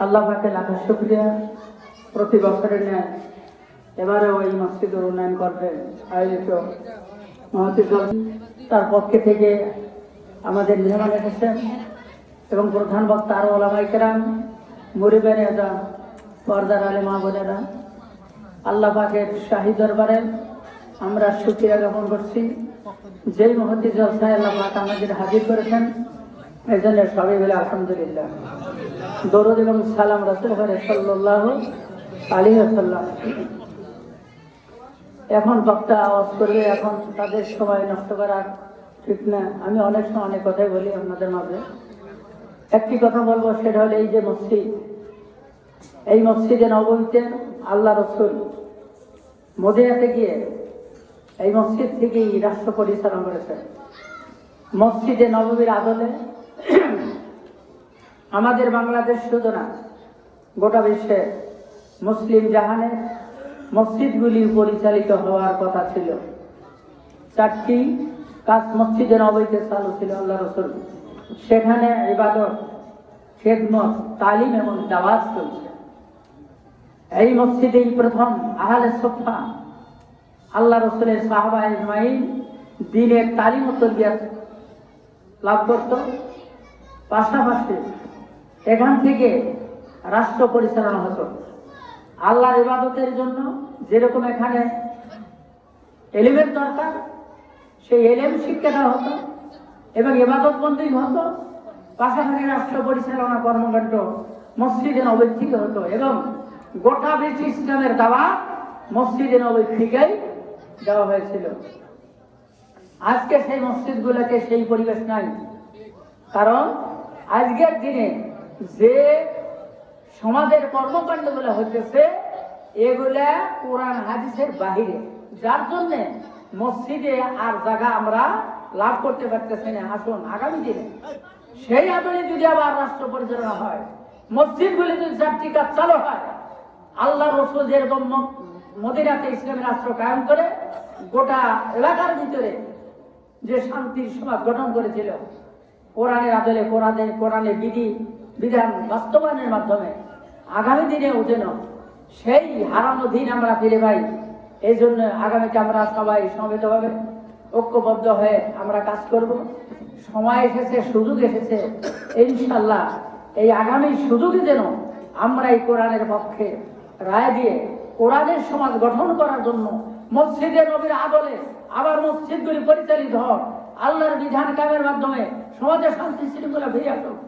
আল্লাহ পাকে শুক্রিয়া। প্রতি বছরের ন্যায় এবারে ওই মসজিদের উন্নয়ন করবে আয়োজিত মহাতির তার পক্ষে থেকে আমাদের মেহমান এসেছেন এবং প্রধান বক্তা আরও ওলামাইকেরাম মুরিবেন এজা পর্দার আলী মা বোনেরা আল্লাহ পাকের শাহী দরবারে আমরা সুক্রিয়া জ্ঞাপন করছি। যেই মহতি জলসায় আল্লাহ পাক আমাদের হাজির করেছেন এই জন্য সবাই বলে আলহামদুলিল্লাহ। দরুদ এবং সালাম রাসুল ঘরে সাল্লাহ আলী সাল্লাম এখন বক্তা আওয়াজ করবে, এখন তাদের সময় নষ্ট করা ঠিক না। আমি অনেক সময় অনেক কথাই বলি আপনাদের মাঝে। একটি কথা বলব, সেটা হলো এই যে মসজিদ। এই মসজিদে নবমীতে আল্লাহ রসুল মদিনাতে গিয়ে এই মসজিদ থেকেই রাষ্ট্র পরিচালনা করেছে মসজিদে নবমীর আদলে আমাদের বাংলাদেশ শুধু না, গোটা বিশ্বে মুসলিম জাহানে মসজিদগুলি পরিচালিত হওয়ার কথা ছিল। চারটি কাজ মসজিদে নবীতে চালু ছিল আল্লাহ রসুল। সেখানে ইবাদত, খেদমত, তালিম এবং দাওয়াত চলছে। এই মসজিদেই প্রথম আহলে সোফা আল্লাহ রসুলের সাহাবা ইসমাইল দিনের তালিম তরবিয়াত লাভ করত। পাশাপাশি এখান থেকে রাষ্ট্র পরিচালনা হতো। আল্লাহর ইবাদতের জন্য যেরকম এখানে এলিমের দরকার, সেই এলেম শিক্ষা দেওয়া হতো এবং ইবাদত বন্দী হতো। পাশাপাশি রাষ্ট্র পরিচালনা কর্মকাণ্ড মসজিদে নবীর থেকে হতো এবং গোটা বেশি ইসলামের দাবা মসজিদে নবীর থেকেই দেওয়া হয়েছিল। আজকে সেই মসজিদগুলোতে সেই পরিবেশ নাই। কারণ আজকের দিনে যে সমাজের কর্মকাণ্ড কর্মকাণ্ডগুলো হইতেছে, এগুলা কোরআন হাদিসের বাহিরে। যার জন্য মসজিদে আর জায়গা আমরা লাভ করতে পারতেছি না। আসুন, আগামী দিনে সেই আদরে যদি আবার রাষ্ট্র পরিচালনা হয় মসজিদগুলি যদি চারটি কাজ চালু হয়, আল্লাহ রসুল যেরকম মদিনাতে ইসলামী রাষ্ট্র কায়েম করে, গোটা এলাকার ভিতরে যে শান্তির সমাজ গঠন করেছিল, কোরআনের আদলে কোরআনের কোরআনের বিধি বিধান বাস্তবায়নের মাধ্যমে আগামী দিনে যেন সেই হারানো দিন আমরা ফিরে পাই। এই জন্য আগামীতে আমরা সবাই সমবেতভাবে ঐক্যবদ্ধ হয়ে আমরা কাজ করব। সময় এসেছে, সুযোগ এসেছে। ইনশাল্লাহ এই আগামী সুযোগে যেন আমরা এই কোরআনের পক্ষে রায় দিয়ে কোরআনের সমাজ গঠন করার জন্য মসজিদে নবীর আদলে আবার মসজিদগুলি পরিচালিত হন আল্লাহর বিধান কামের মাধ্যমে সমাজে শান্তি শৃঙ্খলা ফিরে আসুক।